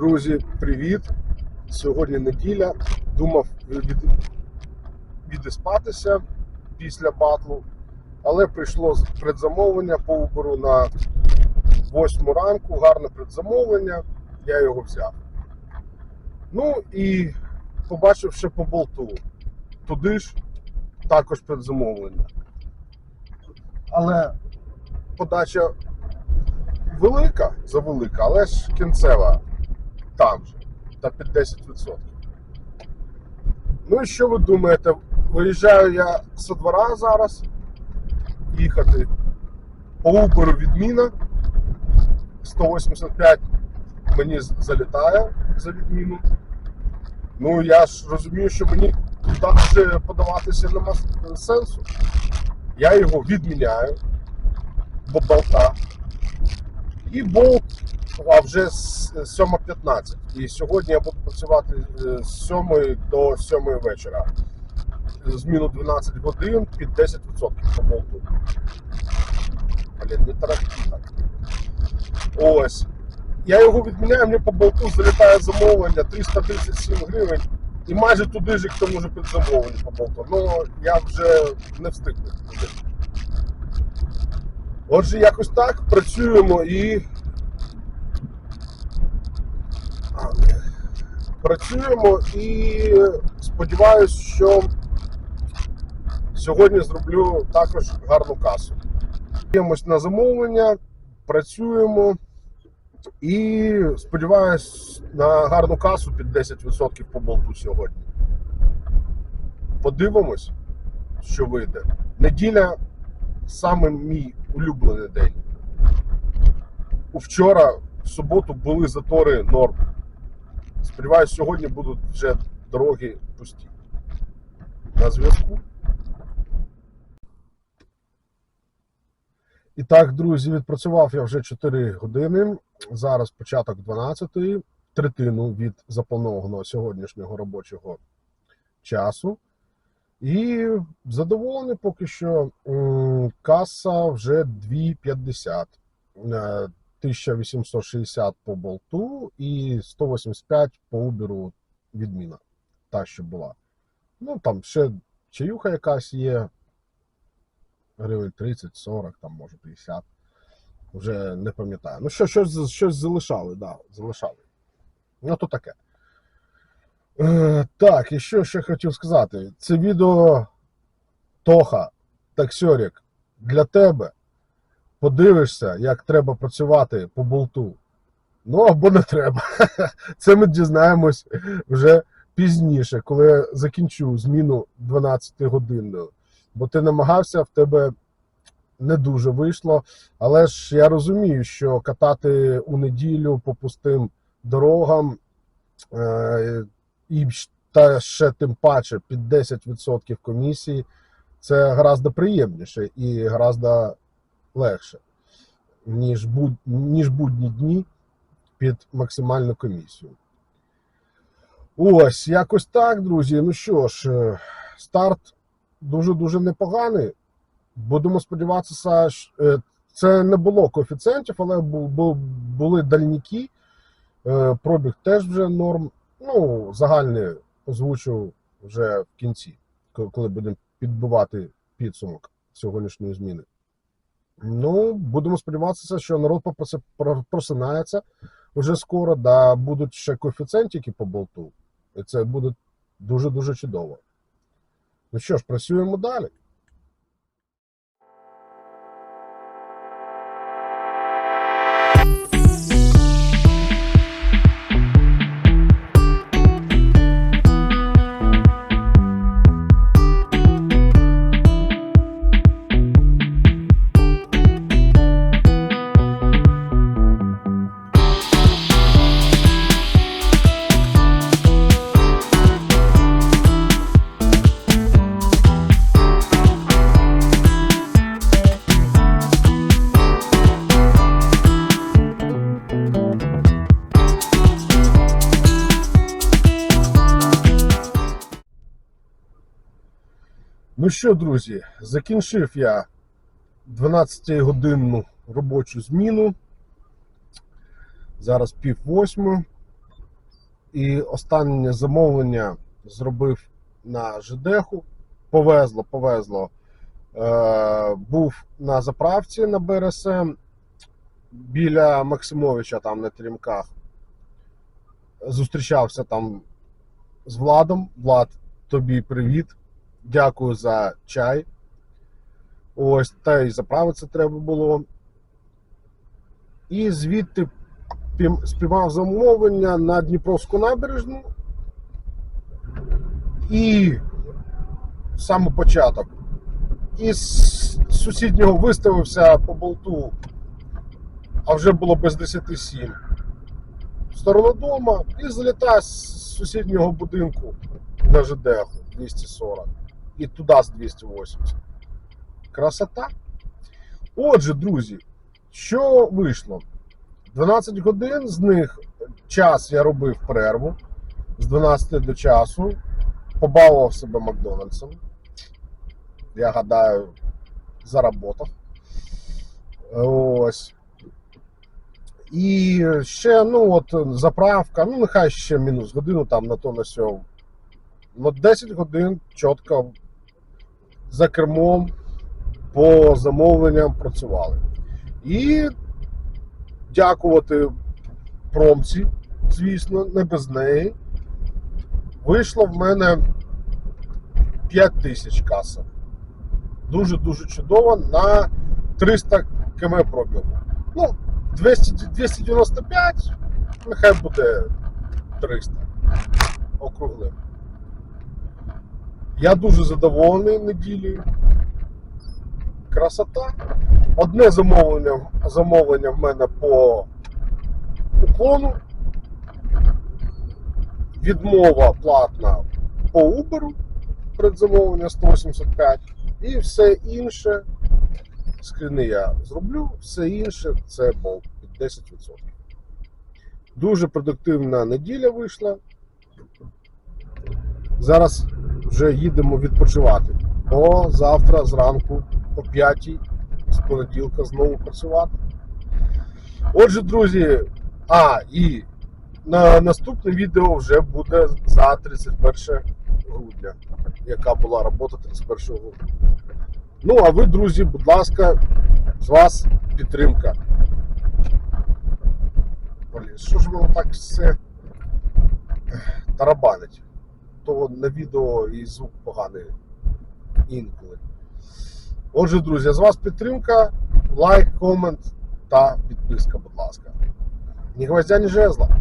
Друзі, привіт! Сьогодні неділя. Думав від... відіспатися після батлу, але прийшло предзамовлення по Uber на 8 ранку. Гарне предзамовлення, я його взяв. Ну і побачив ще по болту. Туди ж також предзамовлення. Але подача велика, завелика, але ж кінцева там же, та під 10%. Ну і що ви думаєте? Виїжджаю я со двора зараз їхати по Uber відміна 185 мені залітає за відміну. Ну я ж розумію, що мені далі подаватися нема сенсу. Я його відміняю, бо болта. І болт, а вже з 7.15. І сьогодні я буду працювати е, з 7 до 7 вечора. Зміну 12 годин під 10% по болту. Блін, не тарахті так. Ось. Я його відміняю, мені по болту залітає замовлення 337 гривень. І майже туди ж, хто може під замовлення по болту. Ну, я вже не встиг туди. Отже, якось так працюємо і. А, ні. Працюємо і сподіваюся, що сьогодні зроблю також гарну касу. Дивимось на замовлення, працюємо і сподіваюсь на гарну касу під 10% по болту сьогодні. Подивимось, що вийде. Неділя саме мій улюблений день. Вчора, в суботу, були затори норм. Сподіваюсь, сьогодні будуть вже дороги пусті. На зв'язку. І так, друзі, відпрацював я вже 4 години. Зараз початок 12-ї, третину від запланованого сьогоднішнього робочого часу. І задоволений поки що каса вже 2,50. Е, 1860 по болту і 185 по уберу відміна. Та, що була. Ну, там ще чаюха якась є. Гривень 30-40, там може 50. Вже не пам'ятаю. Ну, що, щось, щось залишали, да, залишали. Ну, то таке. Е, так, і що ще хотів сказати. Це відео Тоха, таксьорік, для тебе. Подивишся, як треба працювати по болту. Ну, або не треба. Це ми дізнаємось вже пізніше, коли я закінчу зміну 12 годинною. Бо ти намагався, в тебе не дуже вийшло. Але ж я розумію, що катати у неділю по пустим дорогам е, і та ще тим паче під 10% комісії, це гораздо приємніше і гораздо легше, ніж, буд, ніж будні дні під максимальну комісію. Ось, якось так, друзі. Ну що ж, е, старт дуже-дуже непоганий. Будемо сподіватися, е, це не було коефіцієнтів, але бу- бу- були дальніки. Е, Пробіг теж вже норм. Ну, загальний озвучу вже в кінці, коли будемо підбивати підсумок сьогоднішньої зміни. Ну, будемо сподіватися, що народ просинається вже скоро, да будуть ще коефіцієнтики по болту. І це буде дуже-дуже чудово. Ну що ж, працюємо далі. Ну що, друзі, закінчив я 12-годинну робочу зміну. Зараз пів восьму. І останнє замовлення зробив на ЖДХу. Повезло, повезло. Е, був на заправці на БРСМ біля Максимовича, там на Теремках. Зустрічався там з Владом. Влад, тобі привіт. Дякую за чай. Ось, та й заправитися треба було. І звідти спіймав замовлення на Дніпровську набережну. І саме початок. Із сусіднього виставився по болту, а вже було без 10 в сторону дома і залітає з сусіднього будинку на ЖДХ 240 і туди з 280. Красота. Отже, друзі, що вийшло? 12 годин, з них час я робив перерву з 12 до часу, побалував себе Макдональдсом. Я гадаю, заработав. Ось. І ще, ну от, заправка, ну нехай ще мінус годину там на то на сьому. Ну, 10 годин чітко за кермом по замовленням працювали. І дякувати промці, звісно, не без неї. Вийшло в мене 5 тисяч каса. Дуже-дуже чудово на 300 км пробігу. Ну, 200, 295, нехай буде 300. Округлим. Я дуже задоволений неділею. Красота. Одне замовлення, замовлення в мене по уклону. Відмова платна по Uber, предзамовлення 185. І все інше, скріни я зроблю, все інше це болт під 10%. Дуже продуктивна неділя вийшла. Зараз вже їдемо відпочивати. Бо завтра зранку о 5 з понеділка знову працювати. Отже, друзі, а, і на наступне відео вже буде за 31 грудня, яка була робота 31 грудня. Ну, а ви, друзі, будь ласка, з вас підтримка. Блін, що ж воно так все тарабанить? То на відео і звук поганий інколи. Отже, друзі, з вас підтримка, лайк, комент та підписка, будь ласка. Ні гвоздя, ні жезла.